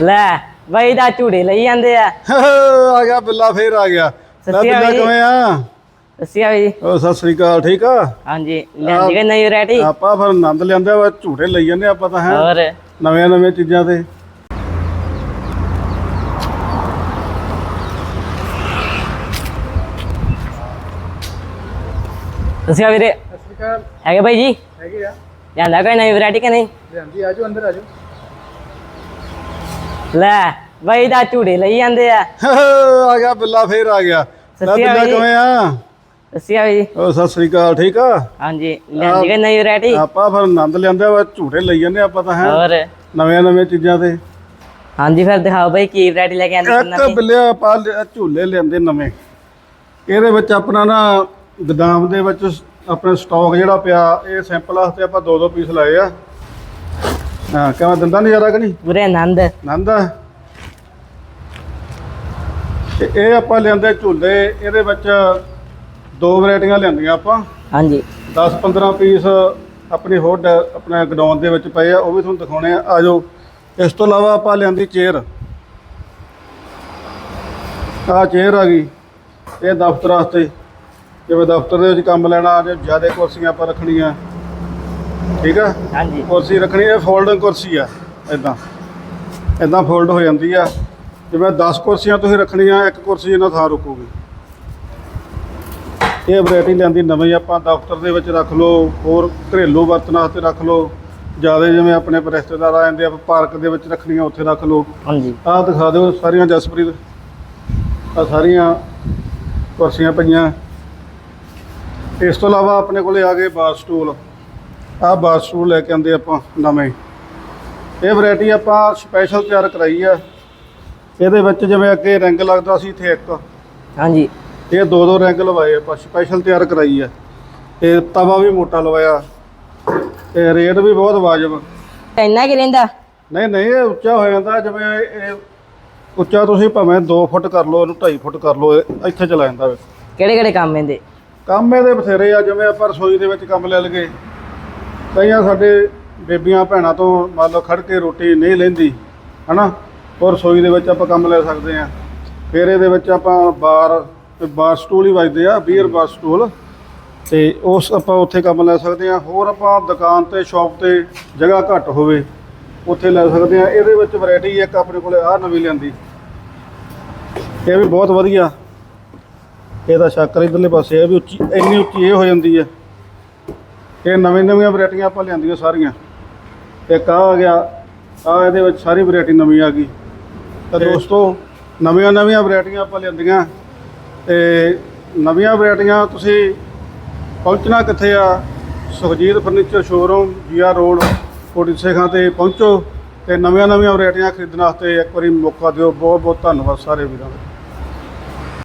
ਲੈ ਬਈ ਦਾ ਝੂੜੇ ਲਈ ਜਾਂਦੇ ਆ। ਆ ਗਿਆ ਬਿੱਲਾ ਫੇਰ ਆ ਗਿਆ। ਸਤਿ ਸ਼੍ਰੀ ਬਿੱਲਾ ਅਕਾਲ ਜੀ। ਕਿਵੇਂ ਆ? ਦੱਸਿਆ ਬਈ। ਉਹ ਸਤਿ ਸ੍ਰੀ ਅਕਾਲ ਠੀਕ ਆ? ਹਾਂਜੀ ਲਿਆਂਦੀ ਕਿ ਨਵੀਂ ਵੈਰਾਈਟੀ? ਆਪਾਂ ਫਿਰ ਆਨੰਦ ਲੈਂਦੇ ਆ ਝੂਟੇ ਲਈ ਜਾਂਦੇ ਆਪਾਂ ਤਾਂ ਹੈ? ਹੋਰ? ਨਵੀਆਂ ਨਵੀਆਂ ਚੀਜ਼ਾਂ ਤੇ। ਦੱਸਿਆ ਵੀਰੇ। ਸਤਿ ਸ੍ਰੀ ਅਕਾਲ। ਹੈਗੇ ਬਾਈ ਜੀ? ਹੈਗੇ ਆ। ਲਿਆਂਦਾ ਕੋਈ ਨਵੀਂ ਵੈਰਾਈਟੀ ਕਿ ਨਹੀਂ? ਲਿਆਂਦੀ ਆਜੋ ਅੰਦਰ ਆਜੋ। ਲੈ ਬਈ ਦਾ ਝੂੜੇ ਲਈ ਜਾਂਦੇ ਆ। ਆ ਗਿਆ ਬਿੱਲਾ ਫੇਰ ਆ ਗਿਆ। ਲੈ ਬਿੱਲਾ। ਕਿਵੇਂ ਆ? ਬਈ ਜੀ ਉਹ ਸਤਿ ਸ੍ਰੀ ਅਕਾਲ ਠੀਕ ਆ? ਹਾਂਜੀ ਲਿਆਂਦੀ ਕਿ ਨਵੀਂ ਵੈਰਾਈਟੀ? ਆਪਾਂ ਫਿਰ ਆਨੰਦ ਲੈਂਦੇ ਆ ਝੂਟੇ ਲਈ ਜਾਂਦੇ ਆ ਆਪਾਂ ਤਾਂ ਹੈ? ਹੋਰ? ਨਵੀਆਂ ਨਵੀਆਂ ਚੀਜ਼ਾਂ ਤੇ। ਹਾਂਜੀ ਫਿਰ ਦਿਖਾਓ ਬਈ ਕੀ ਵੈਰਾਈਟੀ ਲੈ ਕੇ ਆਂਦੀ ਇੱਕ ਨਵੀਂ ਬਿੱਲਿਆ ਪਾ ਲਿਆ, ਝੂਲੇ ਲਿਆਂਦੇ ਨਵੇਂ। ਇਹਦੇ ਵਿੱਚ ਆਪਣਾ ਨਾ ਗਦਾਮ ਦੇ ਵਿੱਚ ਆਪਣੇ ਸਟਾਕ ਜਿਹੜਾ ਪਿਆ ਇਹ ਸੈਂਪਲ ਵਾਸਤੇ ਆਪਾਂ ਦੋ ਦੋ ਪੀਸ ਲਾਏ ਆ। ਹਾਂ ਕਿਵੇਂ ਦਿੰਦਾ ਨਜ਼ਾਰਾ ਕਿ ਨਹੀਂ? ਪੂਰੇ ਆਨੰਦ। ਨੰਦਾ ਤੇ ਇਹ ਆਪਾਂ ਲਿਆਂਦੇ ਝੂਲੇ ਇਹਦੇ ਵਿੱਚ ਦੋ ਵੈਰਾਈਟੀਆਂ ਲਿਆਂਦੀਆਂ ਆਪਾਂ। ਹਾਂਜੀ। 10 15 ਪੀਸ ਆਪਣੀ ਹੋਰ ਡ- ਆਪਣੇ ਗਡਾਊਨ ਦੇ ਵਿੱਚ ਪਏ ਆ ਉਹ ਵੀ ਤੁਹਾਨੂੰ ਦਿਖਾਉਣੇ ਆ। ਆਜੋ ਇਸ ਤੋਂ ਇਲਾਵਾ ਆਪਾਂ ਲਿਆਂਦੀ ਚੇਅਰ। ਆਹ ਚੇਅਰ ਆ ਗਈ। ਇਹ ਦਫ਼ਤਰ ਵਾਸਤੇ ਜਿਵੇਂ ਦਫ਼ਤਰ ਦੇ ਵਿੱਚ ਕੰਮ ਲੈਣਾ ਜੇ ਜ਼ਿਆਦਾ ਕੁਰਸੀਆਂ ਆਪਾਂ ਰੱਖਣੀਆਂ। ਠੀਕ ਆ? ਹਾਂਜੀ। ਕੁਰਸੀ ਰੱਖਣੀ ਇਹ ਫੋਲਡਿੰਗ ਕੁਰਸੀ ਆ ਇਦਾਂ ਇਦਾਂ ਫੋਲਡ ਹੋ ਜਾਂਦੀ ਆ। ਜਿਵੇਂ 10 ਕੁਰਸੀਆਂ ਤੁਸੀਂ ਰੱਖਣੀਆਂ ਇੱਕ ਕੁਰਸੀ ਇਹਨਾਂ ਥਾਂ ਰੁਕੂਗੀ। ਇਹ ਵੈਰਾਈਟੀ ਲਿਆਂਦੀ ਨਵੀਂ ਆਪਾਂ ਦਫ਼ਤਰ ਦੇ ਵਿੱਚ ਰੱਖ ਲਓ ਹੋਰ ਘਰੇਲੂ ਵਰਤਣ ਵਾਸਤੇ ਰੱਖ ਲਓ। ਜ਼ਿਆਦਾ ਜਿਵੇਂ ਆਪਣੇ ਰਿਸ਼ਤੇਦਾਰ ਆ ਜਾਂਦੇ ਆ ਪਾਰਕ ਦੇ ਵਿੱਚ ਰੱਖਣੀਆਂ ਉੱਥੇ ਰੱਖ ਲਓ। ਹਾਂਜੀ। ਆਹ ਦਿਖਾ ਦਿਓ ਸਾਰੀਆਂ ਜਸਪ੍ਰੀਤ। ਆ ਸਾਰੀਆਂ ਕੁਰਸੀਆਂ ਪਈਆਂ। ਇਸ ਤੋਂ ਇਲਾਵਾ ਆਪਣੇ ਕੋਲੇ ਆ ਗਏ ਬਾਰ ਸਟੂਲ। ਬਾਰ ਸਟੂਲ ਲੈ ਕੇ ਆਂਦੇ ਆਪਾਂ ਨਵੇਂ। ਇਹ ਵੈਰਾਈਟੀ ਆਪਾਂ ਸਪੈਸ਼ਲ ਤਿਆਰ ਕਰਾਈ ਆ। ਇਹਦੇ ਵਿੱਚ ਜਿਵੇਂ ਅੱਗੇ ਰਿੰਗ ਲੱਗਦਾ ਸੀ ਇੱਥੇ ਇੱਕ। ਹਾਂਜੀ। ਇਹ ਦੋ ਦੋ ਰਿੰਗ ਲਵਾਏ ਆਪਾਂ ਸਪੈਸ਼ਲ ਤਿਆਰ ਕਰਾਈ ਆ। ਤੇ ਤਵਾ ਵੀ ਮੋਟਾ ਲਵਾਇਆ। ਤੇ ਰੇਟ ਵੀ ਬਹੁਤ ਵਾਜਬ। ਇੰਨਾ ਕੀ ਰਹਿੰਦਾ? ਨਹੀਂ ਨਹੀਂ ਇਹ ਉੱਚਾ ਹੋ ਜਾਂਦਾ ਜਿਵੇਂ ਇਹ ਉੱਚਾ ਤੁਸੀਂ ਭਾਵੇਂ 2 ਫੁੱਟ ਕਰ ਲਓ ਇਹਨੂੰ 2.5 ਫੁੱਟ ਕਰ ਲਓ ਇੱਥੇ ਚਲਾ ਜਾਂਦਾ ਵੇ। ਕਿਹੜੇ ਕਿਹੜੇ ਕੰਮ ਇਹਦੇ? ਕੰਮ ਇਹਦੇ ਬਥੇਰੇ ਆ ਜਿਵੇਂ ਆਪਾਂ ਰਸੋਈ ਦੇ ਵਿੱਚ ਕੰਮ ਲੈ ਲਗੇ ਕਈਆਂ ਸਾਡੇ ਬੇਬੀਆਂ ਭੈਣਾਂ ਤੋਂ ਮੰਨ ਲਓ ਖੜ ਕੇ ਰੋਟੀ ਨਹੀਂ ਲੈਂਦੀ, ਹਨਾ? ਔਰ ਰਸੋਈ ਦੇ ਵਿੱਚ ਆਪਾਂ ਕੰਮ ਲੈ ਸਕਦੇ ਆ ਫਿਰ ਇਹਦੇ ਵਿੱਚ ਆਪਾਂ ਬਾਰ ਤੇ ਬਾਰ ਸਟੂਲ ਹੀ ਵੱਜਦੇ ਆ, ਬੀਅਰ ਬਾਰ ਸਟੂਲ। ਤੇ ਉਸ ਆਪਾਂ ਉੱਥੇ ਕੰਮ ਲੈ ਸਕਦੇ ਆ ਹੋਰ ਆਪਾਂ ਦੁਕਾਨ ਤੇ, ਸ਼ਾਪ ਤੇ ਜਗ੍ਹਾ ਘੱਟ ਹੋਵੇ, ਉੱਥੇ ਲੈ ਸਕਦੇ ਆ ਇਹਦੇ ਵਿੱਚ ਵੈਰਾਈਟੀ ਇੱਕ ਆਪਣੇ ਕੋਲੇ ਆ ਨਵੀਂ ਲੈਂਦੀ ਇਹ ਵੀ ਬਹੁਤ ਵਧੀਆ। ਇਹਦਾ ਸ਼ੱਕਰ ਇਧਰਲੇ ਪਾਸੇ ਇਹ ਵੀ ਉੱਚੀ, ਇੰਨੀ ਉੱਚੀ ਇਹ ਹੋ ਜਾਂਦੀ ਹੈ। ਇਹ ਨਵੇਂ ਨਵੀਆਂ ਵੈਰਾਈਟੀਆਂ ਆਪਾਂ ਲਿਆਂਦੀਆਂ ਸਾਰੀਆਂ। ਇੱਕ ਆ ਆ ਗਿਆ ਆ ਇਹਦੇ ਵਿੱਚ ਸਾਰੀ ਵੈਰਾਈਟੀ ਨਵੀਂ ਆ ਗਈ। ਤਾਂ ਦੋਸਤੋ ਨਵੀਆਂ ਨਵੀਆਂ ਵੈਰਾਈਟੀਆਂ ਆਪਾਂ ਲਿਆਂਦੀਆਂ। ਤੇ ਨਵੀਆਂ ਵੈਰਾਈਟੀਆਂ ਤੁਸੀਂ ਪਹੁੰਚਣਾ ਕਿੱਥੇ ਆ? ਸੁਖਜੀਤ ਫਰਨੀਚਰ ਸ਼ੋਰੂਮ ਜੀਆ ਰੋਡ ਕੋਟੀ ਸੇਖਾਂ ਤੇ ਪਹੁੰਚੋ। ਤੇ ਨਵੀਆਂ ਨਵੀਆਂ ਵੈਰਾਈਟੀਆਂ ਖਰੀਦਣ ਵਾਸਤੇ ਇੱਕ ਵਾਰੀ ਮੌਕਾ ਦਿਓ। ਬਹੁਤ ਬਹੁਤ ਧੰਨਵਾਦ ਸਾਰੇ ਵੀਰਾਂ ਦਾ।